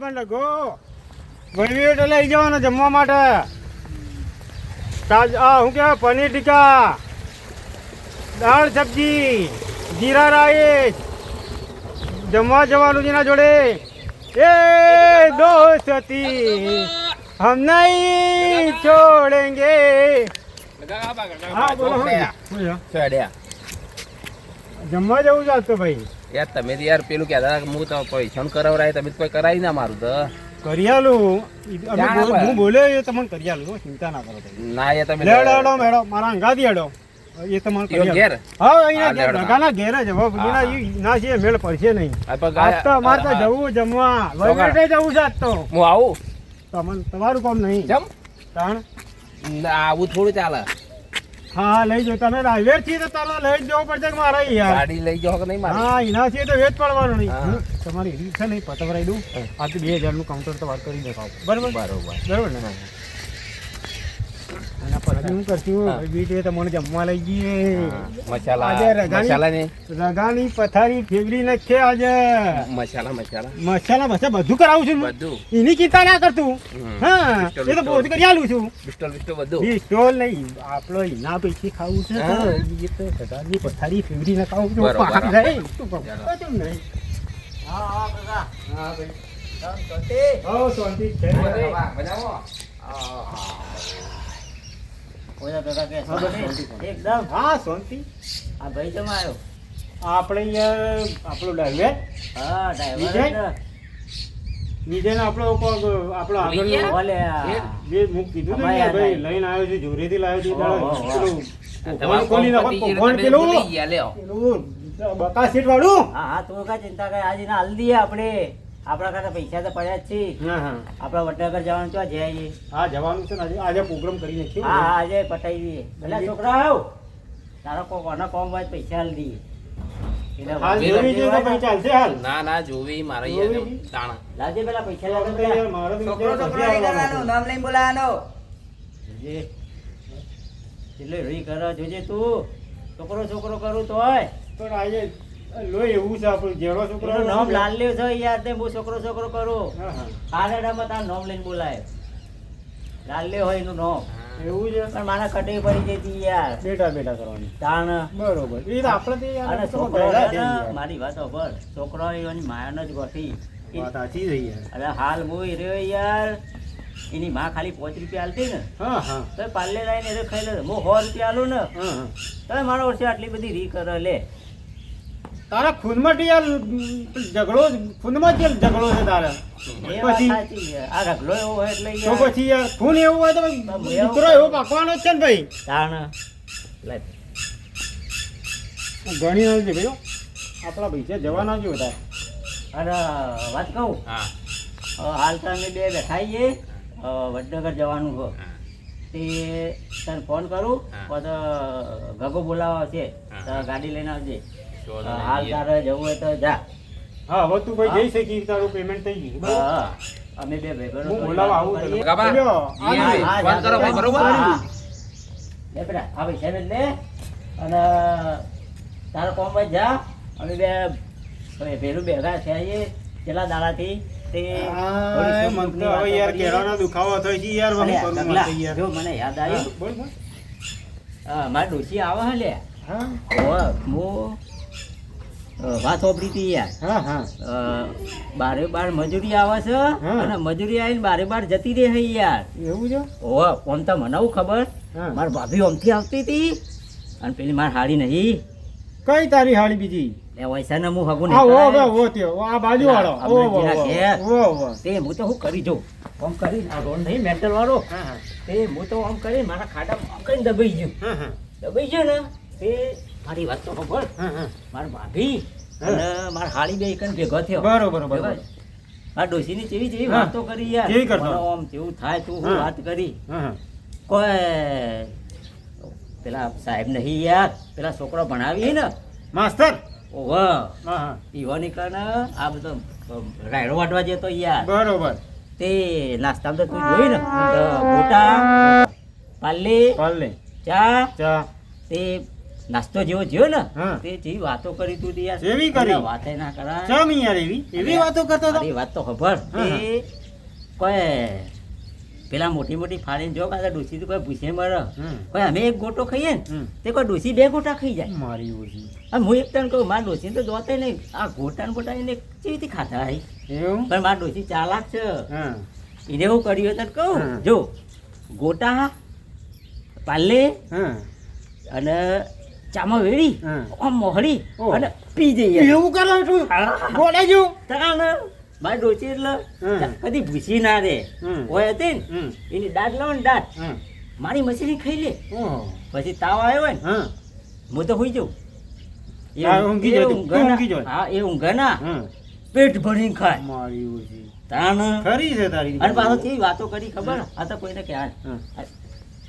પણ વહીવટ લઈ જવાનો જમવા માટે. તાજ આ શું કહેવાય? પનીર ટીકા. દાળ સબ્જી જીરા રાઈસ. જમવા જવાનું જેના જોડે. એ દોસ્તી હમ નહીં છોડેંગે. હા બોલો જમવા જવું છે આજ તો ભાઈ યાર તમે તો યાર પેલું કહેતા હતા હું તો પૈસા કરાવરાય તમે કોઈ કરાવી ના મારું તો. કરી આલું. હું બોલ્યો એ તમને કરી આલું ચિંતા ના કરો ના એ તમે લેડો હેડો મેડો મારા અંગાથી હેડો. એ તમારે કરી ઈયો આલું. ઘેર? હા અહીંયા હા, ઘેર. જ હવે ના છે મેળ પડશે નહીં. તો આજ તો અમારે તો જવું જમવા. ચોકડ. જવું છે આજ તો? હું આવું? તમને તમારું કામ નહીં. જમ. તાણ? આવું થોડું ચાલે. હા લઈ જો તમે રાઈવેરથી તો તમે લઈ જવો જવું પડશે કે મારા યાર? ગાડી લઈ જાઓ કે નહીં મારે? હા એના છે તો વેચ પડવાનું નહીં. તમારી રીત છે નહીં પતવરાઈ દઉં. આ તો બે હજારનું કાઉન્ટર તો વાત કરી દેખાવ. બરોબર? બરોબર. બરોબર ને? પછી હું કરશું બીજે તમને જમવા લઈ જઈએ મસાલા આજે રગાની- મસાલા ને રગાની પથારી ફેવરી નાખે આજે. મસાલા મસાલા? મસાલા મસાલા બધું કરાવું છું બધું? એની ચિંતા ના કરતું. હા એ તો. બધું કરી આલું છું. બિસ્ટોલ બિસ્ટોલ બધું? એ સ્ટોલ નહીં આપણો એના પૈસે ખાવું છે તો. રગાની પથારી ફેવરી ના ખાવું છું. પાક જાય શું કહું? ચાલો. કશું નહીં. હા હા કાકા. હા ભાઈ. શાંતિ. હો શાંતિ છે. બનાવો ઓલા હા, બસ શાંતિ? શાંતિ. એકદમ. હા શાંતિ. આ ભાઈ તમે આવ્યો આપણે આપણો ડ્રાઈવર. હા આપણો કોક આપણો આગળ ઓલે જે મુક કીધું ને ભાઈ લઈને આવ્યો છે જોરેથી લાવ્યો છે નાખો, કોણ પેલું બકા સીટ વાળું. હા હા તું કા ચિંતા કરે આજે ના હાલ આપણે. આપણા ખાતે પૈસા તો પડ્યા જ છે. હા હા. આપણા વડનગર જવાનું છે જઈએ હા જવાનું છે ને આજે પ્રોગ્રામ કરી નાખ્યો હા હા આજે પટાઈ દઈએ એટલે છોકરા આવ. તારો કોઈ કોના કોમ હોય પૈસા હાલ દઈએ. ને. ના ના જોવી મારે દાણા પેલા પૈસા. મારો છોકરો છોકરો આવવાનો. નામ લઈને બોલાવાનો. એટલે રોઈ કર જોજે તું. છોકરો છોકરો કરું તો હોય પણ આજે લોહી એવું છે આપણું જેડો છોકરો નામ લાલ લેવ છે યાર તે હું છોકરો છોકરો કરું. હા તાર નામ લઈને બોલાય. લાલ લેવ હોય એનું નામ. એવું છે? પણ મારા કટે પડી જતી યાર. બેટા બેટા કરવાની. તાણ. બરોબર. એ તો આપણે અને છોકરો. મારી વાત સાંભળ છોકરો એની માયાનો જ ગોઠી વાત સાચી રહી યાર. અરે હાલ હું રહ્યો યાર. એની માં ખાલી પાંચ રૂપિયા આલતી ને. હા હા. તો પાલે લઈને ખાઈ લે. હું સો રૂપિયા આલું ને. તો મારા વર્ષે આટલી બધી રી કરે લે તારા ખૂનમાં યાર ઝઘડો ખૂનમાં જ ઝઘડો છે તારા. પછી આ ઝઘડો એવો હોય એટલે તો પછી યાર ખૂન એવું હોય તો દીકરો એવો પાકવાનો છે ને ભાઈ. તાણ. લે. ઘણી ના છે ભાઈ આપણા પૈસા જવાના જ વધારે અને વાત કહું? હા. હાલ તો અમે બે છીએ. વડનગર જવાનું છે. તે તને ફોન કરું તો પછી ગગો બોલાવા છે. હા. તો ગાડી લઈને આવજે. હાલ તારે જવું હોય તો જા. હા હવે તું ભાઈ જઈ શકી તારું પેમેન્ટ થઈ ગયું? હા, અમે બે બોલાવા આવું ફોન કરો ભાઈ, બરોબર? લે બેટા, આ લે અને તારો કોમ જા. અમે બે હવે પેલું ભેગા કેટલા દાડાથી? તે મને તો હવે યાર કેળાનો દુખાવો થાય છે યાર અરે, હું કરું ગગલા, મારે યાર. જો મને યાદ આવી હા, બોલ બોલ. હા, મારા ડોશી આવે હે લે? હા. વાત સાંભળી હતી યાર. બારે બાર મજૂરી આવે છે અને મજૂરી આવીને બારે બાર જતી રહે છે યાર. એવું છે? ઓ ઓમ તો મને ખબર. માર ભાભી ઓમથી આવતી હતી અને પેલી માર હાડી નહીં. કઈ તારી હાડી બીજી? એ વૈસા ને હું હગું નહીં આ બાજુ વાળો. તે હું તો હું કરી જોઉં. ઓમ કરી આ રોડ નહીં મેન્ટલ વાળો. તે હું તો ઓમ કરી મારા ખાડા કરીને દબાઈ ગયું. દબાઈ ગયું ને તે મારી વાત તો ખબર મારી ભાભી અને માર હાળી બે એકન ભેગો થયો. બરોબર બરોબર. આ ડોશીની જેવી જેવી વાતો કરી યાર. કેવી કરતો? આમ જેવું થાય તું હું વાત કરી. કોઈ પેલા સાહેબ નહીં યાર. પેલા છોકરો ભણાવી ને. માસ્તર? ઓહ. ઈવો નીકળે આ બધો રાયડો વાટવા જતો યાર. બરોબર. તે નાસ્તામાં તો તું જોઈ ને મોટા પાલ્લી પાલ્લી. ચા ચા. તે નાસ્તો જેવો થયો ને તે જે વાતો કરી તું યાર. એવી કરી? વાતે ના કરાય. ચમ યાર એવી? એવી વાતો કરતો હતો મારી વાત તો ખબર એ કોઈ પેલા મોટી મોટી ફાડીને જો કાલે ડોસી તો કોઈ પૂછે મરે કોઈ અમે એક ગોટો ખાઈએ ને તે કોઈ ડોસી બે ગોટા ખાઈ જાય. મારી ઓછી. અને હું એક ટન કહું મારા ડોસી તો જોતે નહીં. આ ગોટા ને ગોટા એને કેવી રીતે ખાતા હોય એવું? પણ મારા ડોસી ચાલાક છે. એને એવું કર્યું તને કહું. જો ગોટા પાલે હા. અને ચામાં વેડી આમ મોહરી અને પી જઈએ એવું કરો છું? બોલે જો. તકાને મારી ડોચી એટલે કદી ભૂસી ના દે. હોય હતી ને એની દાંત લાવો ને દાંત. મારી મશીની ખાઈ લે. પછી તાવ આવ્યો હોય ને હું. તો હોઈ જાઉં એ હા, એ ઊંઘી ના પેટ ભરીને ખાય. મારી તાણ. ખરી છે તારી અને પાછો કેવી વાતો કરી ખબર? આ તો કોઈને કહેવાય.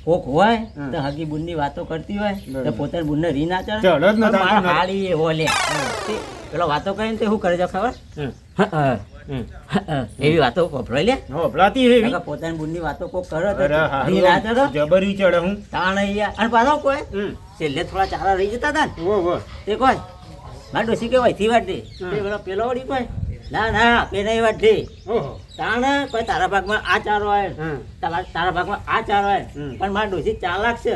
કોક હોય. તો હગી બુનની વાતો કરતી હોય તો પોતાની બુન ને રી ના ચડે. ન ન. હાળી એવો લે પેલો વાતો કરીને તે શું કરે છે ખબર? એવી વાતો વપરાય લે. વપરાતી એવી. પોતાની બુનની વાતો કોક કરે રી ના ચડે. જબરી ચડે હું. તાણ અહીંયા અને પાછો કોઈ? છેલ્લે થોડા ચારા રહી જતા હતા ને. તે કોઈ? મારે ડોસી કે વહીથી વાટે. પેલો પેલો વળી કોઈ? ના ના પેલા નહીં વાટે તાણે કોઈ તારા ભાગમાં આ ચારો આવે તારા તારા ભાગમાં આ ચારો આવે પણ મારા ડોસી ચાલાક છે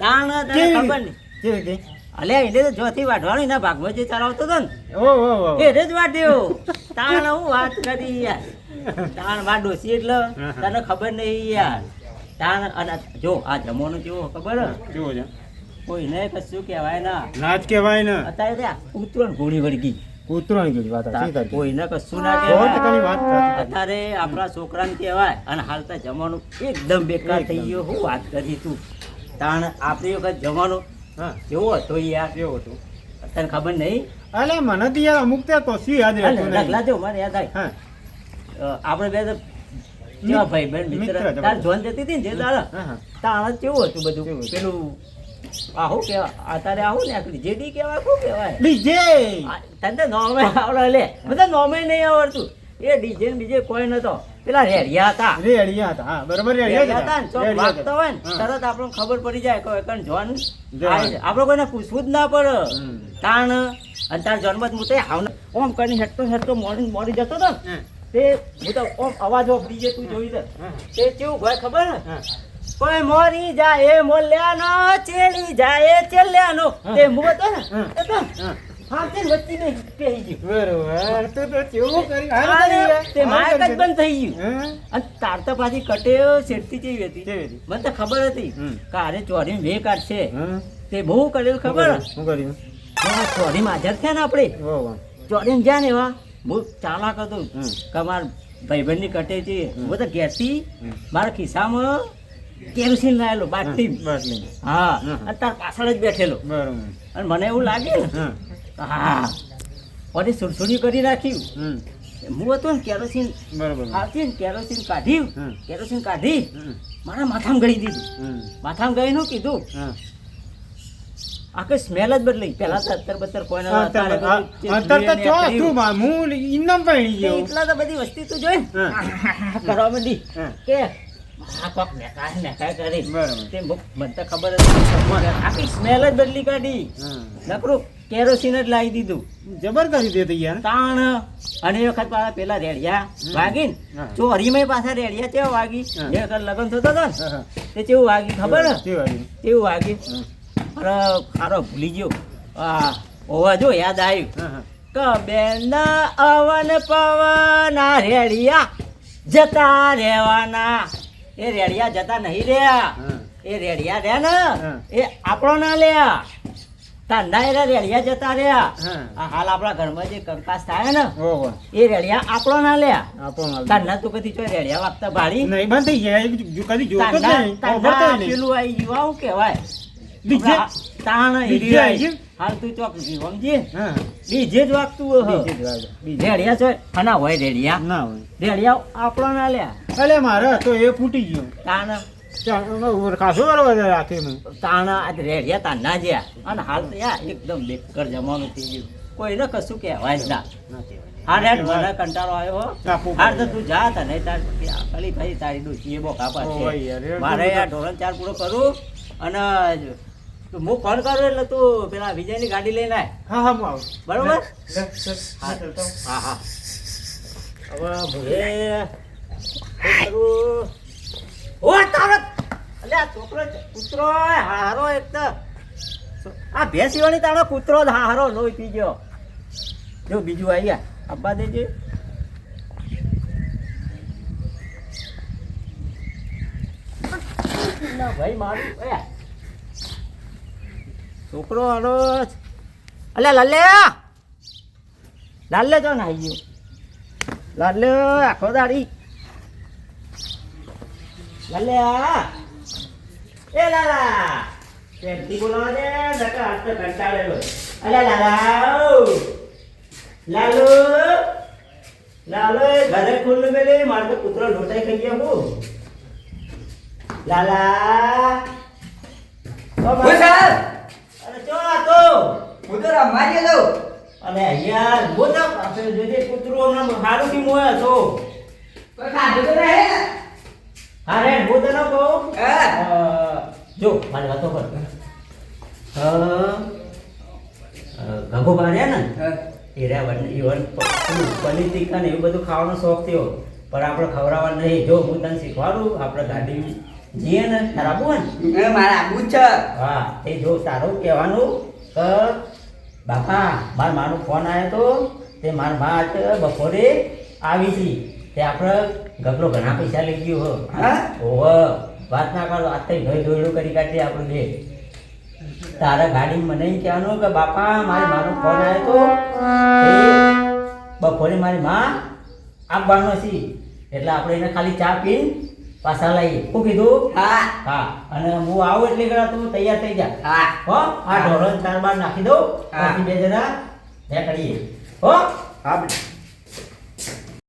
તાણ તને ખબર નહીં. અલે અલ્યા એને તો જોથી વાઢવાનો એના ભાગમાં જે ચલાવતો હતો ને. એને જ વાટ્યો તાણ હું વાત કરી યાર. તાણ મારા ડોસી એટલે તને ખબર નહીં યાર. તાણ અને જો આ જમવાનું કેવો ખબર? કેવો છે? કોઈને કશું કહેવાય ના. નાચ કહેવાય ને. અત્યારે ત્યાં ઉતરણ ઘોડી વળગી. કૂતરાની કીધી વાત તારી. કોઈને કશું ના કહેવાય. વાત. અત્યારે આપણા છોકરાને કહેવાય અને હાલતા એકદમ બેકાર થઈ ગયો. હું વાત કરી તું. તાણ આપણી વખત જમાનો કેવો હતો યાર? કેવો હતો? તને ખબર નહીં? અલે મને તો યાર અમુક ત્યાં કશું યાદ રહેતું નહીં. રગલા જો મને યાદ આવી આપણે બે કેવા ભાઈ બેન મિત્ર? તાર જોન જતી હતી ને જે દાડા તાણ કેવું હતું બધું? પેલું આ કહેવાય અત્યારે આવું ને આખરી જેડી કેવાય શું કેવાય? ડીજે. તને નોમે આવડે લે. મને નોમે નહીં આવડતું. એ ડીજે બીજે કોઈ નતો. પેલા રેડિયા હતા. રેડિયા હતા હા બરોબર રેડિયા હતા. ને રેડિયા હોય ને તરત આપણને ખબર પડી જાય કે એકણ જોન. આપણે કોઈને પૂછવું જ ના પડે. તાણ અને તાર જોનમાં હું તો આવને ઓમ કરીને હેઠતો હેઠતો મોડી મોડી જતો હતો ને તે હું તો ઓમ અવાજ ઓફ ડીજે તું જોઈ દે હા, તે કેવું ભાઈ ખબર ને? હા. કોઈ મોરી જાય મોલ્યાનો ચેલી જાય ચેલ્યાનો. તે મું હતો ને? એ તો. હાથે ને વચ્ચે પેહી ગયું. બરોબર. તું તો કેવું કરી હારું અને કરી યાર. તે માયક જ બંધ થઈ ગયું. અને તાર તો પાછી કટે શેઠતી જેવી હતી. મને તો ખબર હતી. કે આરે ચોરી મે કાઢશે? તે બહુ કરેલ ખબર? શું કર્યું? ચોરી માં થયા ને આપણે. ચોરી ગયા ને એવા. બહુ ચાલાક હતું. કે મારા ભાઈબંધની કટે છે હું તો ગેસી મારા ખિસ્સામાં કેરોસીન લાયેલો બાટલી. હા અને તાર પાછળ જ બેઠેલો. બરાબર. અને મને એવું લાગે હા. પછી સુરસુરી કરી રાખ્યું હું હતો ને કેરોસીન આવતી ને કેરોસીન કાઢ્યું કેરોસીન કાઢી મારા માથામાં ગળી દીધું. માથામાં ગળીને કીધું. આખી સ્મેલ જ બદલાઈ. પેલા તો અત્તર બત્તર કોઈ હા, તો- ચો તું માં હું ઇનામ પાણી ગયો. એટલા તો બધી વસ્તી તું જોઈ? કરવા માંડી. કે આ કોક નેકાય નેકાય કરી. તે મને ખબર હતી આખી સ્મેલ જ બદલી કાઢી. નકરું કેરોસીન જ લાવી દીધું. જબર કરી દે યાર તાણ અને એ વખત પાછા પેલા રેડિયા વાગી ને હા. ચોરીમાં પાછા રેડિયા કેવા વાગી. હા. જે વખત લગ્ન થતો હતો હા, હા. તે કેવું વાગી ખબર? કેવું વાગી હા. અરે ખારો ભૂલી ગયો. આ હોવા જો યાદ આવ્યું. કે હા. અવન પવન રેડિયા જતા રહેવાના. એ રેડિયા જતા નહીં રહ્યા. એ રેડિયા રહ્યા ને? એ આપણો ના લ્યા. તાંડા એ રેડિયા જતા રહ્યા. હાલ આપણા ઘરમાં જે કંકાસ થાય ને એ રેડિયા આપણો ના લ્યા. તાંડા તું કદી ચોય રેડિયા વાગતા ભાડી નહીં બંધ થઈ ગયા. કદી જોતો જ નહીં. પેલું આઈ ગયું આવું કહેવાય? તાણ. ગયું? હાલ તું ચોક સમજી? હા. ડીજે જ વાગતું હોય બીજે રેડિયા છે? ના હોય રેડિયા. ના હોય. રેડિયા આપણો ના લ્યા. અલે મારે તો એ ફૂટી ગયો તાના ખાસો બરોબર રાખે મેં તાણ આ રેડિયા તાણ ના જ્યા અને હાલ તો યા એકદમ બેકાર જમાનું થઈ ગયું કોઈને કશું કહેવાય જ ના હા રેડ મને કંટાળો આવ્યો હો. તો તું જા તને તાર ખાલી ભાઈ તારી ડોશીએ બોકા પાસે મારે આ ઢોરણ ચાર પૂરો કરું અને હું ફોન કરું એટલે તું પેલા વિજયની ગાડી લઈને આય હા હા હું આવું બરોબર હા હા હવે ઓ તારક અલે છોકરો કૂતરો હારો એક આ ભેંસીવાળી તારો કૂતરો જ હારો, લોહી પી ગયો. જો, બીજું આવી ગયા. આપવા દેજે. ભાઈ, મારું છોકરો હારો અલે લાલે લાલે તો નાઈ ગયો. લાલે આખો દાડી. લાલે એ લાલા. કેમથી બોલાવા દે નકર આજ તો કંટાળેલો અલે લાલા ઓ. લાલુ. લાલો ઘરે ખુલ્લું મેલે મારે તો કૂતરો લોટાઈ ખાઈ ગયો હું. લાલા. ઓ સર અરે ચો આ તો. હું તો રમવા ગયેલો. અને યાર મોટા પાસે જોજે કૂતરો હમણાં હારું થી મોય હતો. કોઈ ખાધું તો ને? હા રે હું તને કહું? જો મારી વાતો કર. અ, રહ્યા ને? એ રહ્યા ઇવન પનીર ટીકા ને એવું બધું ખાવાનો શોખ થયો. પણ આપણે ખવડાવવા નહીં. જો હું તને શીખવાડું આપણે ગાડી જઈએ ને તારા આબુ ને? એ મારા આબુ છે. હા એ જો તારું કહેવાનું કે બાપા માર માનો ફોન આવ્યો તો તે માર મા બપોરે આવી હતી તે આપણે ગગલો ઘણા પૈસા લઈ ગયો હો. હા? ઓહો વાત ના કરો આ તઈ ઘઈ દોયડું કરી કાઢી આપણું બે તારા ગાડી મને કહેવાનું કે બાપા મારી માનો ફોન આવ્યો તો. બપોરે મારી માં આપવાનો છે એટલે આપણે એને ખાલી ચા પી પાછા લાવીએ શું કીધું? હા. હા. અને હું આવું એટલે કરા તું તૈયાર થઈ જા. હા. હો આ ઢોરણ ચાર બાર નાખી દઉં. હા. બે જણા ત્યાં કરીએ હો હા.